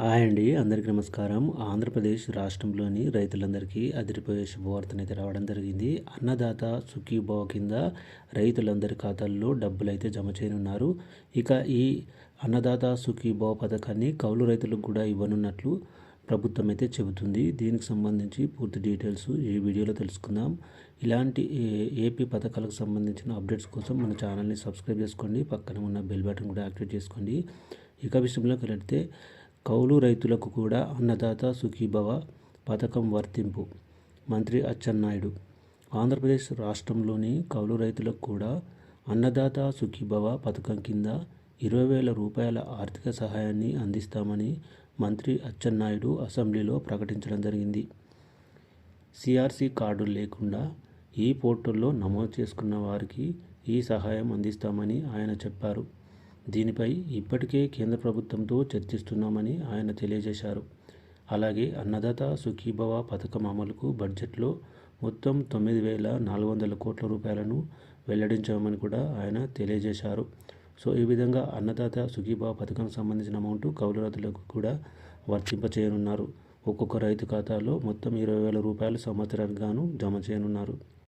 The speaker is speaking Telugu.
హాయ్ అండి అందరికీ నమస్కారం. ఆంధ్రప్రదేశ్ రాష్ట్రంలోని రైతులందరికీ అదిరిపోయే శుభవార్తనైతే రావడం జరిగింది. అన్నదాత సుఖీభావ కింద రైతులందరి ఖాతాల్లో డబ్బులు అయితే జమ చేయనున్నారు. ఇక ఈ అన్నదాత సుఖీభావ పథకాన్ని కౌలు రైతులకు కూడా ఇవ్వనున్నట్లు ప్రభుత్వం అయితే చెబుతుంది. దీనికి సంబంధించి పూర్తి డీటెయిల్స్ ఈ వీడియోలో తెలుసుకుందాం. ఇలాంటి ఏ- ఏపీ పథకాలకు సంబంధించిన అప్డేట్స్ కోసం మన ఛానల్ని సబ్స్క్రైబ్ చేసుకోండి. పక్కన ఉన్న బెల్ బటన్ కూడా యాక్టివేట్ చేసుకోండి. ఇక విషయంలోకి వెళితే కౌలు రైతులకు కూడా అన్నదాత సుఖీభవ పథకం వర్తింపు. మంత్రి అచ్చెన్నాయుడు. ఆంధ్రప్రదేశ్ రాష్ట్రంలోని కౌలు రైతులకు కూడా అన్నదాత సుఖీభవ పథకం కింద ఇరవై వేల రూపాయల ఆర్థిక సహాయాన్ని అందిస్తామని మంత్రి అచ్చెన్నాయుడు అసెంబ్లీలో ప్రకటించడం జరిగింది. సిఆర్సి కార్డు లేకుండా ఈ పోర్టల్లో నమోదు చేసుకున్న వారికి ఈ సహాయం అందిస్తామని ఆయన చెప్పారు. దీనిపై ఇప్పటికే కేంద్ర ప్రభుత్వంతో చర్చిస్తున్నామని ఆయన తెలియజేశారు. అలాగే అన్నదాత సుఖీభవ పథకం అమలుకు బడ్జెట్లో మొత్తం తొమ్మిది వేల నాలుగు వందల కోట్ల రూపాయలను వెల్లడించామని కూడా ఆయన తెలియజేశారు. సో ఈ విధంగా అన్నదాత సుఖీభవ పథకం సంబంధించిన అమౌంట్ కౌలు రైతులకు కూడా వర్తింపచేయనున్నారు. ఒక్కొక్క రైతు ఖాతాలో మొత్తం ఇరవై వేల రూపాయలు సంవత్సరానికి గాను జమ చేయనున్నారు.